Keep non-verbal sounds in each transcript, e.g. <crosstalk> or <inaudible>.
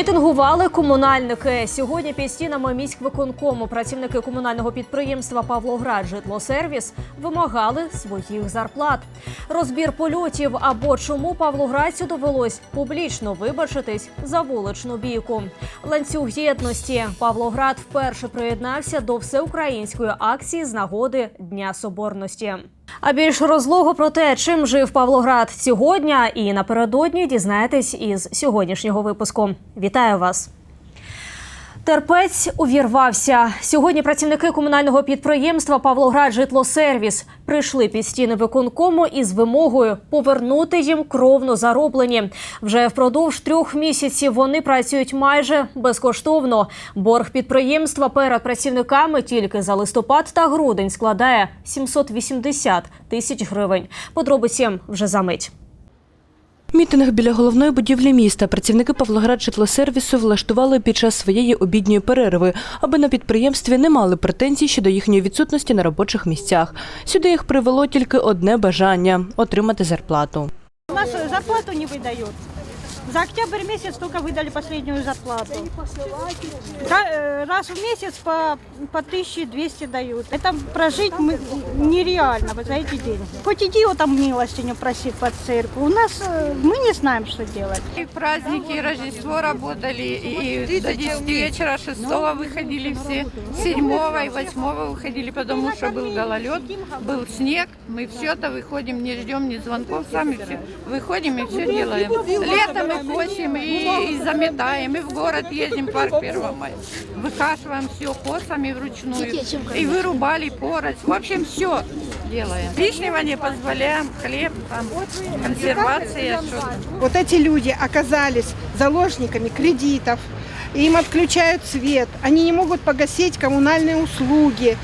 Мітингували комунальники. Сьогодні під стінами міськвиконкому працівники комунального підприємства Павлоград Житлосервіс вимагали своїх зарплат. Розбір польотів або чому Павлоградцю довелось публічно вибачитись за вуличну бійку. Ланцюг єдності Павлоград вперше приєднався до всеукраїнської акції з нагоди Дня Соборності. А більш розлого про те, чим жив Павлоград сьогодні і напередодні, дізнаєтесь із сьогоднішнього випуску. Вітаю вас! Терпець увірвався. Сьогодні працівники комунального підприємства Павлоград Житлосервіс прийшли під стіни виконкому із вимогою повернути їм кровно зароблені. Вже впродовж трьох місяців вони працюють майже безкоштовно. Борг підприємства перед працівниками тільки за листопад та грудень складає 780 тисяч гривень. Подробиці вже за мить. Мітинг біля головної будівлі міста працівники Павлоград житлосервісу влаштували під час своєї обідньої перерви, аби на підприємстві не мали претензій щодо їхньої відсутності на робочих місцях. Сюди їх привело тільки одне бажання отримати зарплату. Нашу зарплату не выдают. За октябрь месяц только выдали последнюю зарплату. Э, Раз в месяц по, по 1200 дают. Это прожить мы нереально вот за эти деньги. Хоть иди вот там милостиню проси под церковь. У нас э, мы не знаем, что делать. И праздники, и Рождество работали, и до 10 вечера, 6 выходили все, 7 и 8 выходили, потому что был гололед, был снег. Мы все это выходим, не ждем ни звонков, сами все выходим и все делаем. Летом мы косим и, и заметаем, и в город ездим, парк 1 мая. Выхашиваем все косами вручную, и вырубали порость. В общем, все делаем. Лишнего не позволяем, хлеб, там, консервация, что Вот эти люди оказались заложниками кредитов, им отключают свет, они не могут погасить коммунальные услуги.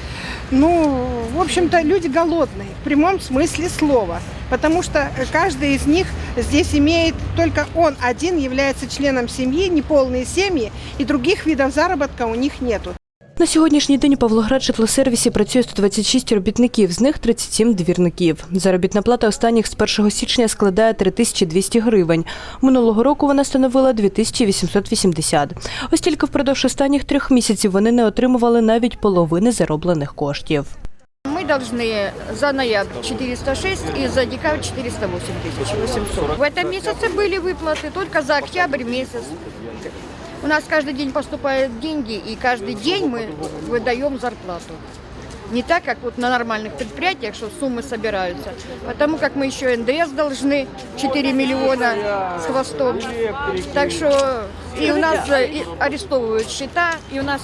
Ну, в общем-то, люди голодные в прямом смысле слова, потому что каждый из них здесь имеет, только он один является членом семьи, неполные семьи, и других видов заработка у них нету. На сьогоднішній день у Павлоград житлосервісі працює 126 робітників, з них 37 двірників. Заробітна плата останніх з 1 січня складає 3200 гривень. Минулого року вона становила 2880. Ось тільки впродовж останніх трьох місяців вони не отримували навіть половини зароблених коштів. Должны за ноябрь 406 и за декабрь 408 тысяч 800. В этом месяце были выплаты только за октябрь месяц. У нас каждый день поступают деньги, и каждый день мы выдаем зарплату. Не так, как вот на нормальных предприятиях, что суммы собираются. Потому как мы еще НДС должны 4 миллиона с хвостом. Так что и у нас э, арестовывают счета, и у нас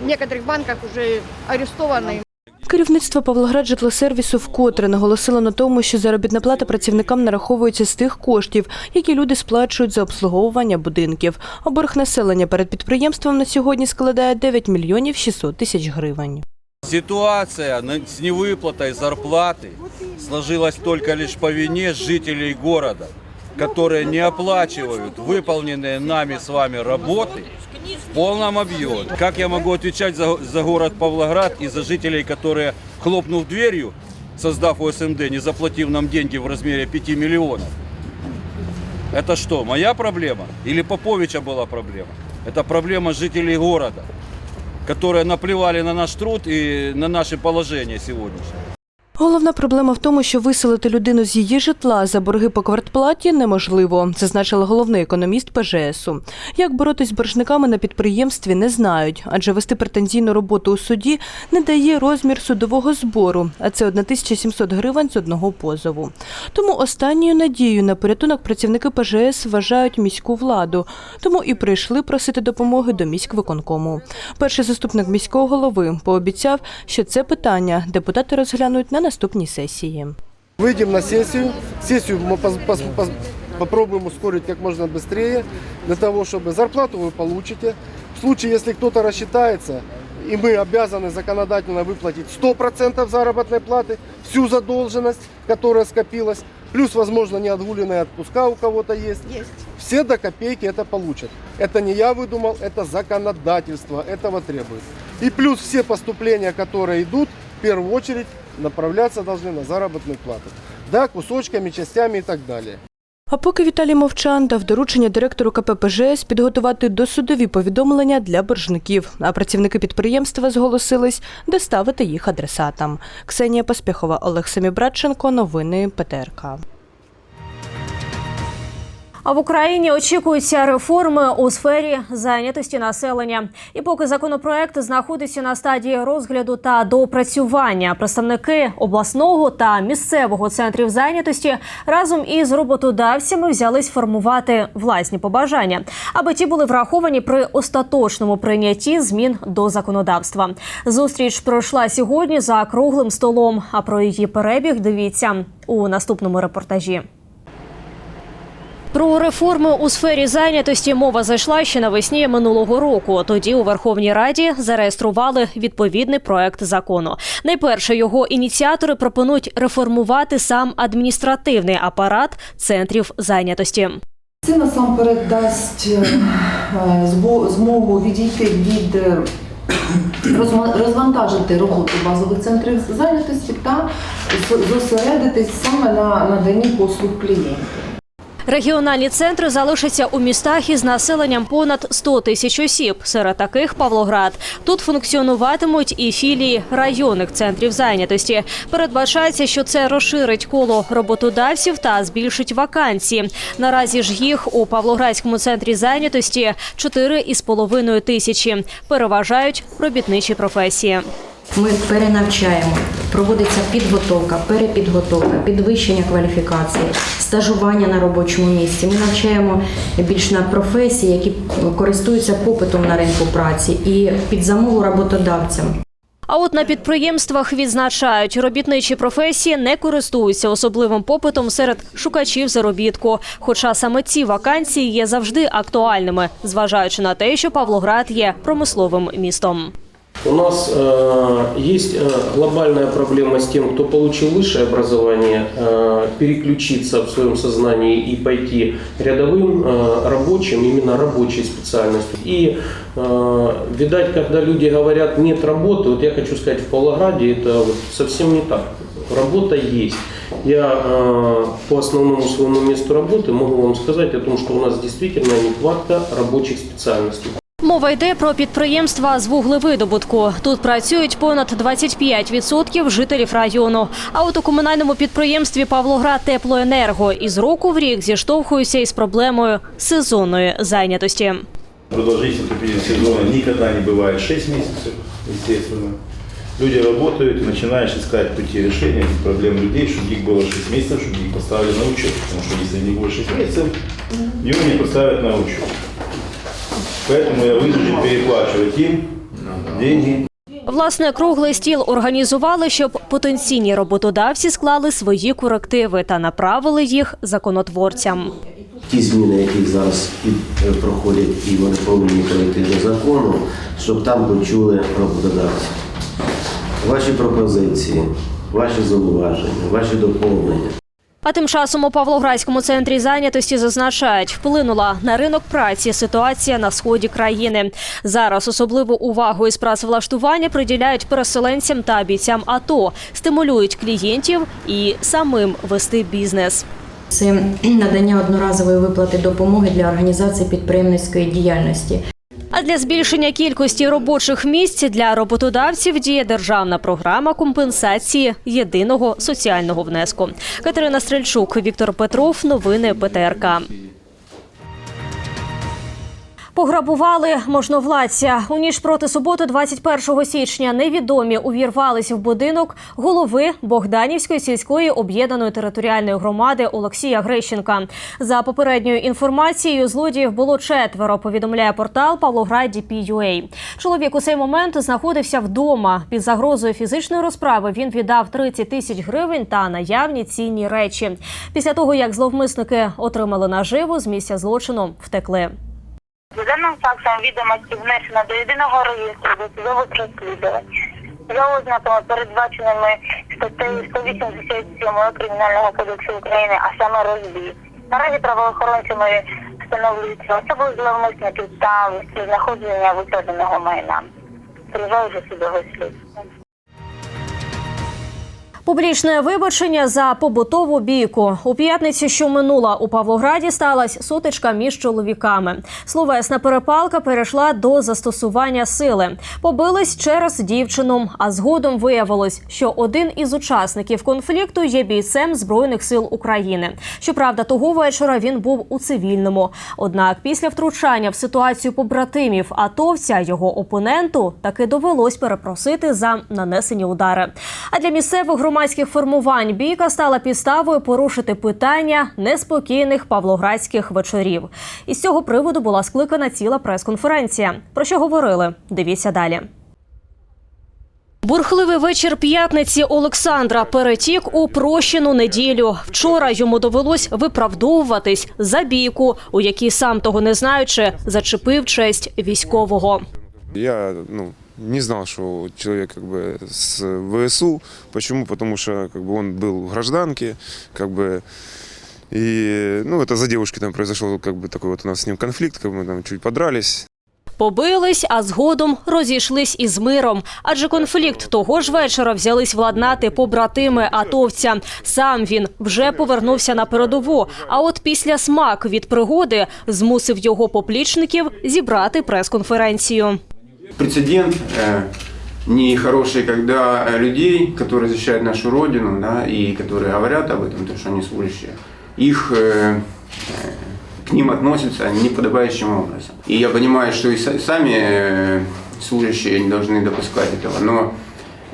в некоторых банках уже арестованы. Керівництво Павлоград житлосервісу вкотре наголосило на тому, що заробітна плата працівникам нараховується з тих коштів, які люди сплачують за обслуговування будинків. А борг населення перед підприємством на сьогодні складає 9 мільйонів 600 тисяч гривень. Ситуация с невыплатой зарплаты сложилась только лишь по вине жителей города, которые не оплачивают выполненные нами с вами работы в полном объеме. Как я могу отвечать за, за город Павлоград и за жителей, которые, хлопнув дверью, создав ОСМД, не заплатив нам деньги в размере 5 миллионов? Это что, моя проблема? Или Поповича была проблема? Это проблема жителей города которые наплевали на наш труд и на наше положение сегодняшнее. Головна проблема в тому, що виселити людину з її житла за борги по квартплаті неможливо, зазначила головний економіст ПЖСу. Як боротись з боржниками на підприємстві, не знають, адже вести претензійну роботу у суді не дає розмір судового збору, а це 1700 гривень з одного позову. Тому останньою надією на порятунок працівники ПЖС вважають міську владу, тому і прийшли просити допомоги до міськвиконкому. Перший заступник міського голови пообіцяв, що це питання депутати розглянуть на наступній сесії. Выйдем на сессию. Сессию мы пос- пос- пос- попробуем ускорить как можно быстрее, для того, чтобы зарплату вы получите. В случае, если кто-то рассчитается, и мы обязаны законодательно выплатить 100% заработной платы, всю задолженность, которая скопилась, плюс, возможно, неотгуленные отпуска у кого-то есть. Есть. Все до копейки это получат. Это не я выдумал, это законодательство этого требует. И плюс все поступления, которые идут, в первую очередь направляться должны на заработную плату. Да, кусочками, частями и так далее. А поки Віталій Мовчан дав доручення директору КП «ПЖС» підготувати досудові повідомлення для боржників, а працівники підприємства зголосились доставити їх адресатам. Ксенія Поспіхова, Олег Семібрадченко, Новини ПТРК. А в Україні очікуються реформи у сфері зайнятості населення. І поки законопроект знаходиться на стадії розгляду та доопрацювання, представники обласного та місцевого центрів зайнятості разом із роботодавцями взялись формувати власні побажання, аби ті були враховані при остаточному прийнятті змін до законодавства. Зустріч пройшла сьогодні за круглим столом. А про її перебіг дивіться у наступному репортажі. Про реформи у сфері зайнятості мова зайшла ще навесні минулого року. Тоді у Верховній Раді зареєстрували відповідний проект закону. Найперше його ініціатори пропонують реформувати сам адміністративний апарат центрів зайнятості. Це насамперед дасть е, змогу відійти від е, розвантажити роботу базових центрів зайнятості та зосередитись саме на наданні послуг клієнтів. Регіональні центри залишаться у містах із населенням понад 100 тисяч осіб. Серед таких Павлоград. Тут функціонуватимуть і філії районних центрів зайнятості. Передбачається, що це розширить коло роботодавців та збільшить вакансії. Наразі ж їх у Павлоградському центрі зайнятості 4,5 тисячі. Переважають робітничі професії. Ми перенавчаємо, проводиться підготовка, перепідготовка, підвищення кваліфікації, стажування на робочому місці. Ми навчаємо більш на професії, які користуються попитом на ринку праці і під замову роботодавцям. А от на підприємствах відзначають, робітничі професії не користуються особливим попитом серед шукачів заробітку. Хоча саме ці вакансії є завжди актуальними, зважаючи на те, що Павлоград є промисловим містом. У нас э, есть э, глобальная проблема с тем, кто получил высшее образование, э, переключиться в своем сознании и пойти рядовым э, рабочим, именно рабочей специальностью. И, э, видать, когда люди говорят «нет работы», вот я хочу сказать, в Павлограде это вот совсем не так. Работа есть. Я э, по основному своему месту работы могу вам сказать о том, что у нас действительно нехватка рабочих специальностей. Мова йде про підприємства з вуглевидобутку. Тут працюють понад 25% жителів району. А от у комунальному підприємстві Павлоград Теплоенерго із року в рік зіштовхуються із проблемою сезонної зайнятості. Продолжительность отопительного сезона никогда не бывает 6 месяцев, естественно. Люди работают, и начинаешь искать пути решения этих проблем людей, чтобы их было 6 месяцев, чтобы их поставили на учет. Потому что если не будет 6 месяцев, его не поставят на учет. Поэтому я вынужден переплачивать им деньги Власне, круглий стіл організували, щоб потенційні роботодавці склали свої корективи та направили їх законотворцям. ті зміни, які зараз і е, проходять, і вони повинні пройти до закону, щоб там почули роботодавці. Ваші пропозиції, ваші зауваження, ваші доповнення. А тим часом у Павлоградському центрі зайнятості зазначають, вплинула на ринок праці ситуація на сході країни. Зараз особливу увагу із працевлаштування приділяють переселенцям та бійцям АТО, стимулюють клієнтів і самим вести бізнес. Це надання одноразової виплати допомоги для організації підприємницької діяльності. А для збільшення кількості робочих місць для роботодавців діє державна програма компенсації єдиного соціального внеску. Катерина Стрельчук, Віктор Петров. Новини ПТРК. Пограбували можновладця. У ніж проти суботи, 21 січня, невідомі увірвалися в будинок голови Богданівської сільської об'єднаної територіальної громади Олексія Грищенка. За попередньою інформацією, злодіїв було четверо. Повідомляє портал Павлоград DP.ua. Чоловік у цей момент знаходився вдома. Під загрозою фізичної розправи він віддав 30 тисяч гривень та наявні цінні речі. Після того, як зловмисники отримали наживу, з місця злочину втекли. Даним фактом відомості внесено до єдиного реєстру досудових розслідувань за ознаками, передбаченими статтею 187 Кримінального кодексу України, а саме розбій. Наразі правоохоронцями встановлюються особи зловмисників та знаходження викраденого майна. Триває вже судове слідство. Публічне вибачення за побутову бійку у п'ятницю, що минула у Павлограді, сталася сутичка між чоловіками. Словесна перепалка перейшла до застосування сили. Побились через дівчину. А згодом виявилось, що один із учасників конфлікту є бійцем збройних сил України. Щоправда, того вечора він був у цивільному. Однак, після втручання в ситуацію побратимів атовця його опоненту таки довелось перепросити за нанесені удари. А для місцевих громадських формувань бійка стала підставою порушити питання неспокійних павлоградських вечорів. Із цього приводу була скликана ціла прес-конференція. Про що говорили? Дивіться далі. Бурхливий вечір п'ятниці Олександра перетік у прощену неділю. Вчора йому довелось виправдовуватись за бійку, у якій сам того не знаючи, зачепив честь військового. Я ну, не знал, что человек как бы с ВСУ. Почему? Потому что как бы он был в гражданке, как бы и ну это за девушкой там произошел как бы такой вот у нас с ним конфликт, как бы мы там чуть подрались. Побились, а згодом розійшлись із миром. Адже конфлікт того ж вечора взялись владнати побратими атовця. Сам він вже повернувся на передову. А от після смак від пригоди змусив його поплічників зібрати прес-конференцію. Прецедент э, нехороший, когда э, людей, которые защищают нашу родину, да, и которые говорят об этом, то, что они служащие, их э, э, к ним относятся неподобающим образом. И я понимаю, что и са- сами э, служащие не должны допускать этого, но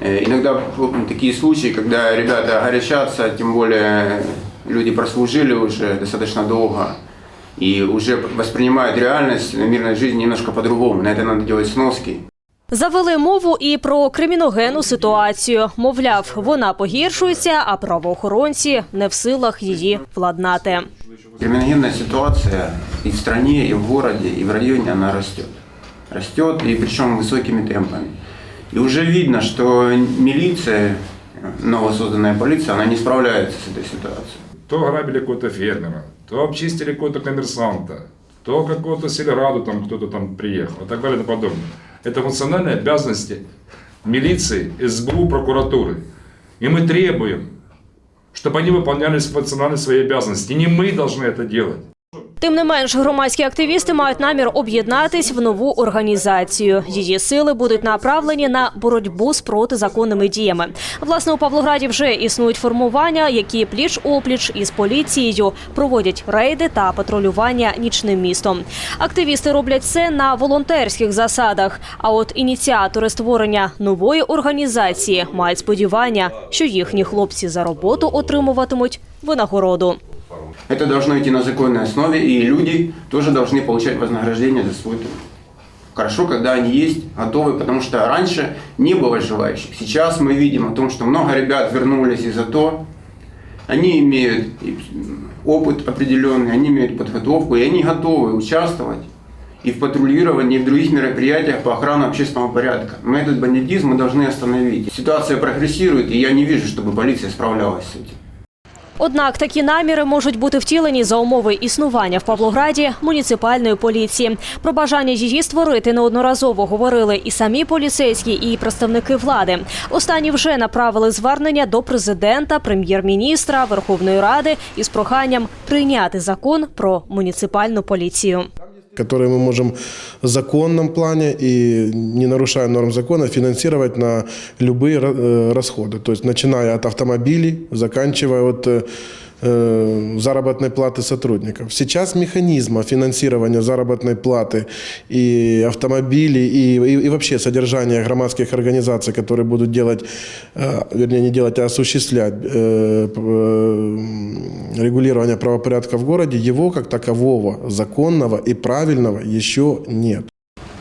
иногда такие случаи, когда ребята горячатся, тем более люди прослужили уже достаточно долго, и уже воспринимают реальность мирной жизни немножко по-другому. На это надо делать сноски. Завели мову і про криміногенну ситуацію. Мовляв, вона погіршується, а правоохоронці не в силах її владнати. Криминогенная ситуация и в стране, и в городе, и в районе она растет. Растет, и причем высокими темпами. И уже видно, что милиция, новосозданная полиция, она не справляется с этой ситуацией. То грабили какого-то фермера, то обчистили какого-то коммерсанта, то какого-то сельраду там кто-то там приехал и так далее и тому подобное. Это функциональные обязанности милиции, СБУ, прокуратуры. И мы требуем, чтобы они выполняли функционально свои обязанности. Не мы должны это делать. Тим не менш, громадські активісти мають намір об'єднатись в нову організацію. Її сили будуть направлені на боротьбу з протизаконними діями. Власне, у Павлограді вже існують формування, які пліч опліч із поліцією проводять рейди та патрулювання нічним містом. Активісти роблять це на волонтерських засадах. А от ініціатори створення нової організації мають сподівання, що їхні хлопці за роботу отримуватимуть винагороду. Это должно идти на законной основе, и люди тоже должны получать вознаграждение за свой труд. Хорошо, когда они есть, готовы, потому что раньше не было желающих. Сейчас мы видим о том, что много ребят вернулись из АТО, они имеют опыт определенный, они имеют подготовку, и они готовы участвовать и в патрулировании, и в других мероприятиях по охране общественного порядка. Мы этот бандитизм мы должны остановить. Ситуация прогрессирует, и я не вижу, чтобы полиция справлялась с этим. Однак такі наміри можуть бути втілені за умови існування в Павлограді муніципальної поліції. Про бажання її створити неодноразово говорили і самі поліцейські, і представники влади. Останні вже направили звернення до президента, прем'єр-міністра, Верховної Ради із проханням прийняти закон про муніципальну поліцію которые мы можем в законном плане и не нарушая норм закона финансировать на любые э, расходы. То есть начиная от автомобилей, заканчивая от э, э, заработной платы сотрудников. Сейчас механизма финансирования заработной платы и автомобилей, и, и, и вообще содержания громадских организаций, которые будут делать, э, вернее не делать, а осуществлять э, п- э, регулирование правопорядка в городе, его как такового законного и правильного еще нет.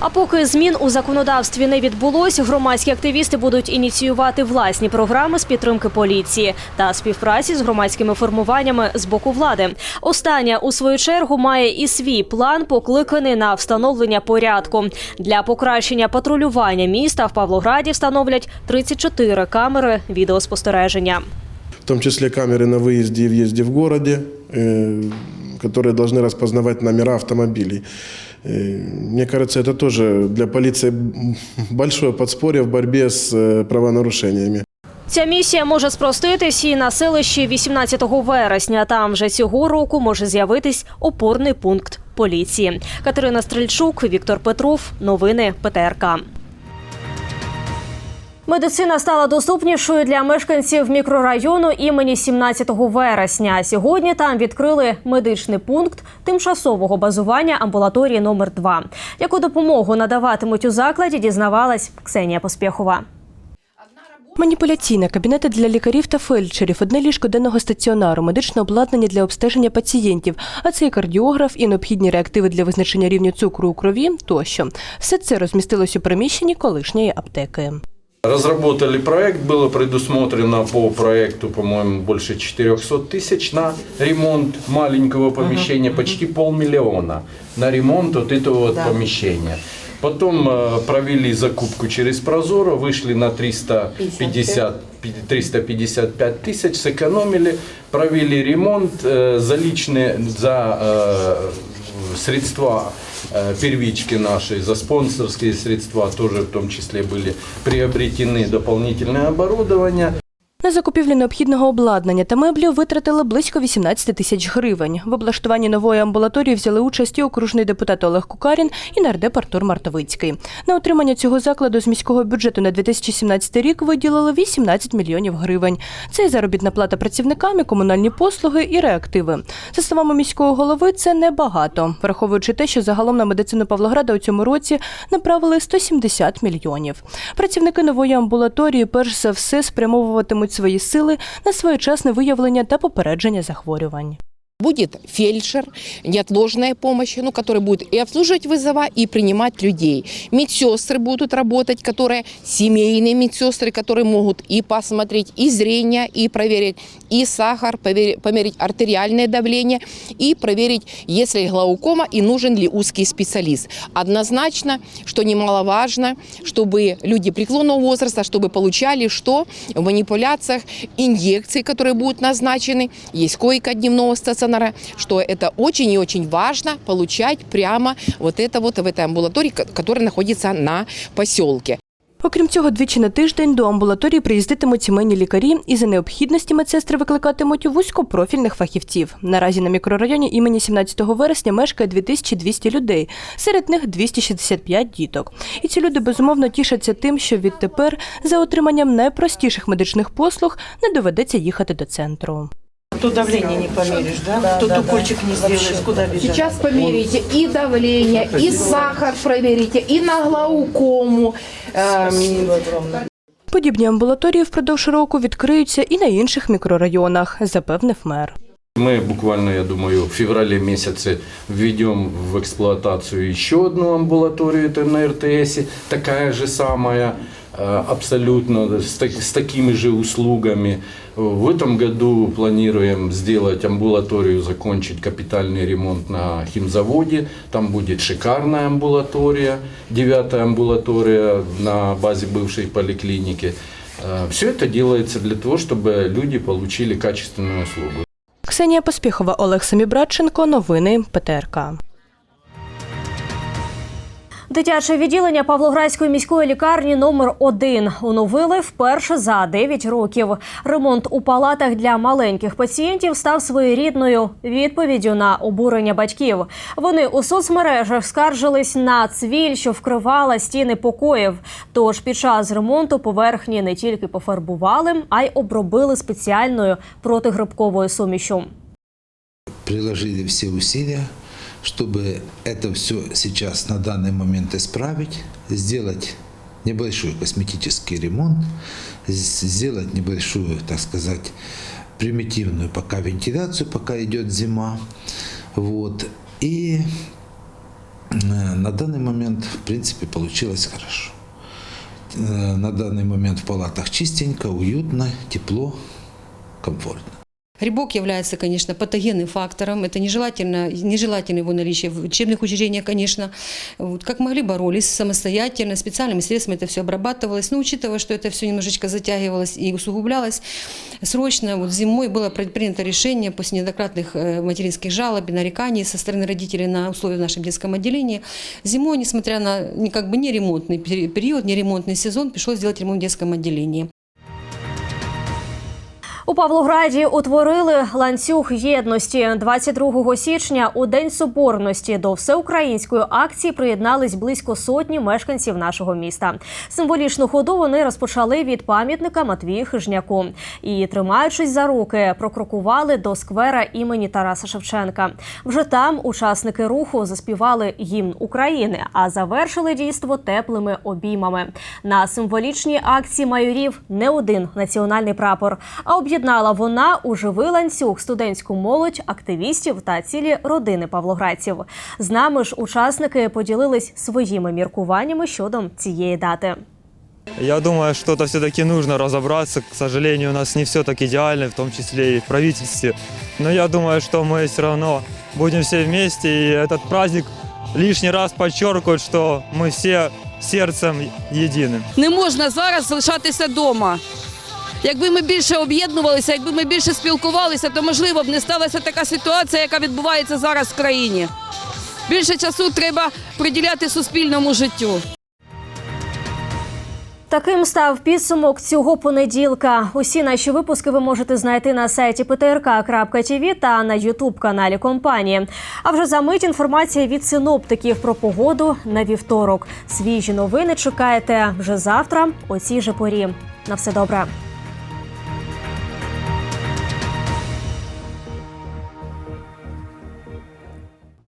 А поки змін у законодавстві не відбулось, громадські активісти будуть ініціювати власні програми з підтримки поліції та співпраці з громадськими формуваннями з боку влади. Остання у свою чергу має і свій план, покликаний на встановлення порядку. Для покращення патрулювання міста в Павлограді встановлять 34 камери відеоспостереження. в том числе камеры на выезде и въезде в городе, э, которые должны распознавать номера автомобилей. Э, Мне кажется, это тоже для полиции <laughs> большое подспорье в борьбе с э, правонарушениями. Ця місія може спроститись і на селищі 18 вересня. Там вже цього року може з'явитись опорний пункт поліції. Катерина Стрельчук, Віктор Петров. Новини ПТРК. Медицина стала доступнішою для мешканців мікрорайону імені 17 вересня. Сьогодні там відкрили медичний пункт тимчасового базування амбулаторії номер 2 Яку допомогу надаватимуть у закладі, дізнавалась Ксенія Поспєхова. Маніпуляційна кабінети для лікарів та фельдшерів, одне ліжко денного стаціонару, медичне обладнання для обстеження пацієнтів, а це і кардіограф, і необхідні реактиви для визначення рівня цукру у крові тощо. Все це розмістилось у приміщенні колишньої аптеки. Разработали проект, было предусмотрено по проекту, по-моему, больше 400 тысяч на ремонт маленького помещения, почти полмиллиона на ремонт вот этого вот помещения. Потом э, провели закупку через Прозоро, вышли на 350, 355 тысяч, сэкономили, провели ремонт э, за личные, за э, средства первички нашей, за спонсорские средства тоже в том числе были приобретены дополнительное оборудование. На закупівлю необхідного обладнання та меблів витратили близько 18 тисяч гривень. В облаштуванні нової амбулаторії взяли участь і окружний депутат Олег Кукарін і нардеп Артур Мартовицький. На утримання цього закладу з міського бюджету на 2017 рік виділили 18 мільйонів гривень. Це і заробітна плата працівникам, і комунальні послуги і реактиви. За словами міського голови, це небагато, враховуючи те, що загалом на медицину Павлограда у цьому році направили 170 мільйонів. Працівники нової амбулаторії перш за все спрямовуватимуть свої сили на своєчасне виявлення та попередження захворювань. Будет фельдшер, неотложная помощь, ну, который будет и обслуживать вызова, и принимать людей. Медсестры будут работать, которые семейные медсестры, которые могут и посмотреть и зрение, и проверить и сахар, повери- померить артериальное давление, и проверить, если глаукома и нужен ли узкий специалист. Однозначно, что немаловажно, чтобы люди преклонного возраста, чтобы получали что в манипуляциях инъекции, которые будут назначены, есть койка дневного стационара, что это очень и очень важно получать прямо вот это вот в этой амбулатории, ко- которая находится на поселке. Окрім цього, двічі на тиждень до амбулаторії приїздитимуть сімейні лікарі і за необхідності медсестри викликатимуть вузькопрофільних фахівців. Наразі на мікрорайоні імені 17 вересня мешкає 2200 людей, серед них 265 діток. І ці люди безумовно тішаться тим, що відтепер за отриманням найпростіших медичних послуг не доведеться їхати до центру. Тут давление не померишь, да? Тут укольчик не сделаешь, куда бежать? Сейчас померите и давление, и сахар проверите, и на глаукому. Эм, Подібні амбулаторії впродовж року відкриються і на інших мікрорайонах, запевнив мер. Мы буквально, я думаю, в феврале месяце введем в эксплуатацию еще одну амбулаторию, это на РТС, такая же самая, э, абсолютно с, так- с такими же услугами. В этом году планируем сделать амбулаторию, закончить капитальный ремонт на химзаводе. Там будет шикарная амбулатория, девятая амбулатория на базе бывшей поликлиники. Все это делается для того, чтобы люди получили качественную услугу. Ксенія Поспіхова, Олег Самібратченко. Новини ПТРК. Дитяче відділення Павлоградської міської лікарні номер 1 оновили вперше за 9 років. Ремонт у палатах для маленьких пацієнтів став своєрідною відповіддю на обурення батьків. Вони у соцмережах скаржились на цвіль, що вкривала стіни покоїв. Тож під час ремонту поверхні не тільки пофарбували, а й обробили спеціальною протигрибковою сумішю. приложили все усилия, чтобы это все сейчас на данный момент исправить, сделать небольшой косметический ремонт, сделать небольшую, так сказать, примитивную пока вентиляцию, пока идет зима. Вот. И э, на данный момент, в принципе, получилось хорошо. Э, На данный момент в палатах чистенько, уютно, тепло, комфортно. Грибок является, конечно, патогенным фактором. Это нежелательно, нежелательно его наличие в учебных учреждениях, конечно. Вот, как могли, боролись самостоятельно, специальными средствами это все обрабатывалось. Но учитывая, что это все немножечко затягивалось и усугублялось, срочно вот зимой было при- принято решение после неоднократных э, материнских жалоб и нареканий со стороны родителей на условия в нашем детском отделении. Зимой, несмотря на как бы не ремонтный пери- период, не ремонтный сезон, пришлось сделать ремонт в детском отделении. У Павлограді утворили ланцюг єдності 22 січня у День Соборності до всеукраїнської акції приєднались близько сотні мешканців нашого міста. Символічну ходу вони розпочали від пам'ятника Матвію Хижняку і, тримаючись за руки, прокрокували до сквера імені Тараса Шевченка. Вже там учасники руху заспівали гімн України, а завершили дійство теплими обіймами. На символічній акції майорів не один національний прапор, а об'єднала вона у живий ланцюг студентську молодь, активістів та цілі родини павлоградців. З нами ж учасники поділились своїми міркуваннями щодо цієї дати. Я думаю, что-то все-таки нужно разобраться. К сожалению, у нас не все так идеально, в том числе и в правительстве. Но я думаю, что мы все равно будем все вместе, и этот праздник лишний раз подчеркивает, что мы все сердцем едины. Не можна зараз залишатися вдома. Якби ми більше об'єднувалися, якби ми більше спілкувалися, то можливо б не сталася така ситуація, яка відбувається зараз в країні. Більше часу треба приділяти суспільному життю. Таким став підсумок цього понеділка. Усі наші випуски ви можете знайти на сайті ptrk.tv та на ютуб каналі компанії. А вже за мить інформація від синоптиків про погоду на вівторок. Свіжі новини чекаєте вже завтра о цій же порі. На все добре.